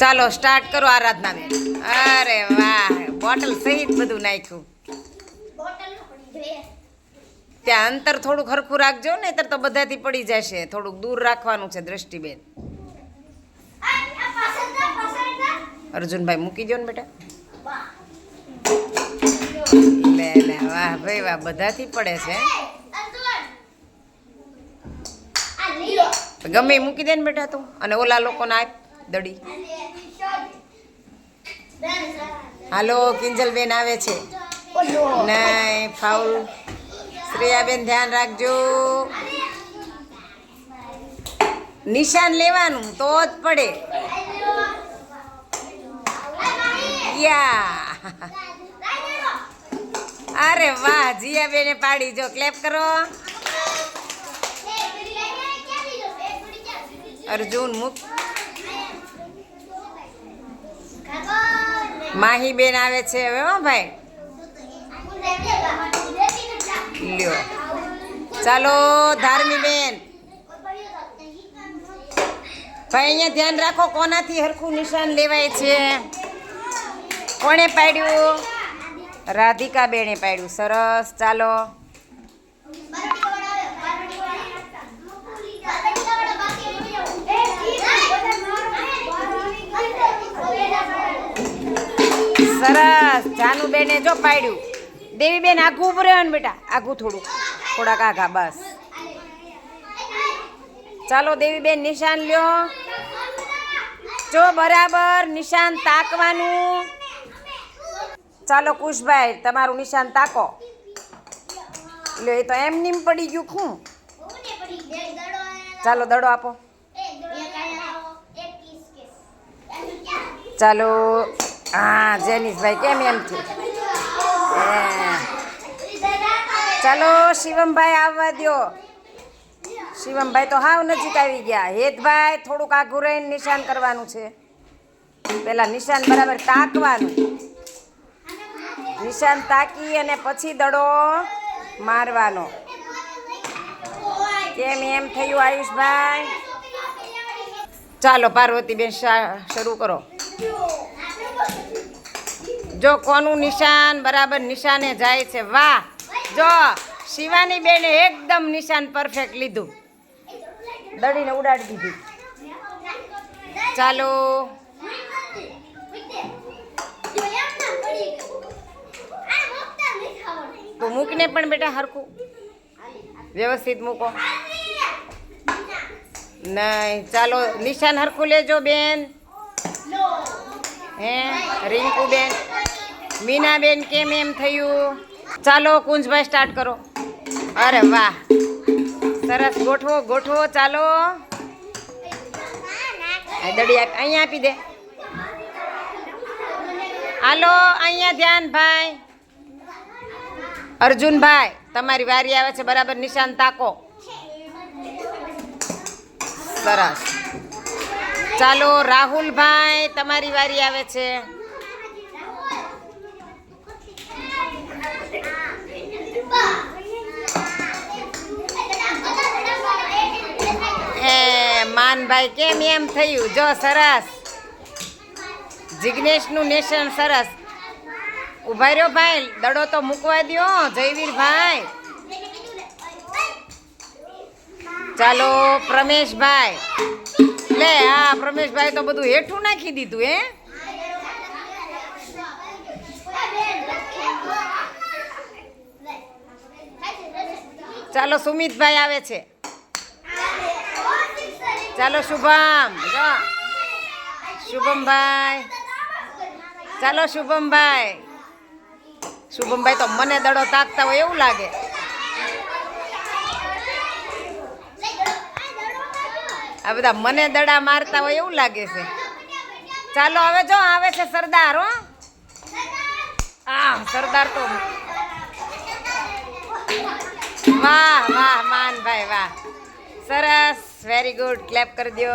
ચાલો સ્ટાર્ટ કરો આરાધના બેન. અરે વાહ બોટલ સહિત બધું નાખ્યું. ત્યાં અંતર થોડુંક હરખું રાખજો, નહીતર તો બધાથી પડી જશે. થોડુંક દૂર રાખવાનું છે દ્રષ્ટિબેન અર્જુનભાઈ મૂકી દો ને બેટા. લે લે, વાહ, ભાઈ, વાહ, બધાથી પડે છે. ગમે મૂકી દે ને બેટા તું. અને ઓલા લોકોને આપ, દડી. હાલો, કિંજલબેન આવે છે. નહીં ફાઉલ. શ્રેયાબેન, ધ્યાન રાખજો. નિશાન લેવાનું, તો જ પડે. યા. અરે વાહ, જીયાબેને પાડી જો. ક્લેપ કરો. અર્જુન, મુક. માહીબેન આવે છે હવે, હો ભાઈ. લ્યો. ચાલો ધાર્મીબેન ભાઈ, અહીંયા ધ્યાન રાખો, કોનાથી હરખું નિશાન લેવાય છે. કોણે પાડ્યું? રાધિકા બેને પાડ્યું. સરસ, ચાલો. સરસ. જાનુબેને જો પાડ્યું. દેવી બેન આઘું ઉભું ને બેટા. આઘું થોડું. થોડાક આઘા, બસ. ચાલો દેવી બેન નિશાન લ્યો. જો બરાબર નિશાન તાકવાનું. ચાલો કુશભાઈ, તમારું નિશાન તાકો. લ્યો, એ તો એમ નીમ પડી ગયું શું ચાલો દડો આપો. ચાલો. હા, જેનિશભાઈ, કેમ એમ થી ચાલો, શિવમભાઈ આવવા દ્યો. શિવમભાઈ તો હાવ નજીક આવી ગયા. હેતભાઈ થોડુંક આઘું રહીને નિશાન કરવાનું છે. પેલા નિશાન બરાબર તાકવાનું. નિશાન તાકી અને પછી દડો મારવાનો. કેમ એમ થયું આયુષભાઈ? ચાલો, પાર્વતીબેન શરૂ કરો. જો કોનું નિશાન બરાબર નિશાને જાય છે, વાહ. જો શિવાની બેને એકદમ નિશાન પરફેક્ટ લીધું. દડીને ઉડાડી દીધી. ચાલો. તો મૂકને પણ બેટા હરખું. વ્યવસ્થિત મૂકો. નહીં, ચાલો, નિશાન હરખું લેજો બેન. હે રિંકુબેન મીનાબેન કેમ એમ થયું? ચાલો, કુંજભાઈ સ્ટાર્ટ કરો. અરે વાહ. સરસ, ગોઠવો ગોઠવો, ચાલો. દડી અહીંયા આપી દે. હાલો, અહીંયા ધ્યાન, ભાઈ. અર્જુનભાઈ, તમારી વારી આવે છે, બરાબર, નિશાન તાકો. સરસ. ચાલો, રાહુલભાઈ, તમારી વારી આવે છે. એ માનભાઈ, કેમ એમ થયું? જો, સરસ. જિગ્નેશનું નેશન સરસ. ઊભા રહ્યો, ભાઈ, દડો તો મૂકવા દ્યો, જયવીરભાઈ. ચાલો, પ્રમેશભાઈ. લે હા પ્રમેશભાઈ તો બધું હેઠું નાખી દીધું, હે? ચાલો, સુમિતભાઈ આવે છે. ચાલો, શુભમ શુભમભાઈ. ચાલો, શુભમભાઈ. શુભમભાઈ તો મને દડો તાકતા હોય એવું લાગે. આ બધા મને દડા મારતા હોય એવું લાગે છે. ચાલો હવે જો, આવે છે સરદાર, હો. આ સરદાર તો વાહ વાહ, માનભાઈ, વાહ. સરસ વેરી ગુડ ક્લેપ કરી દો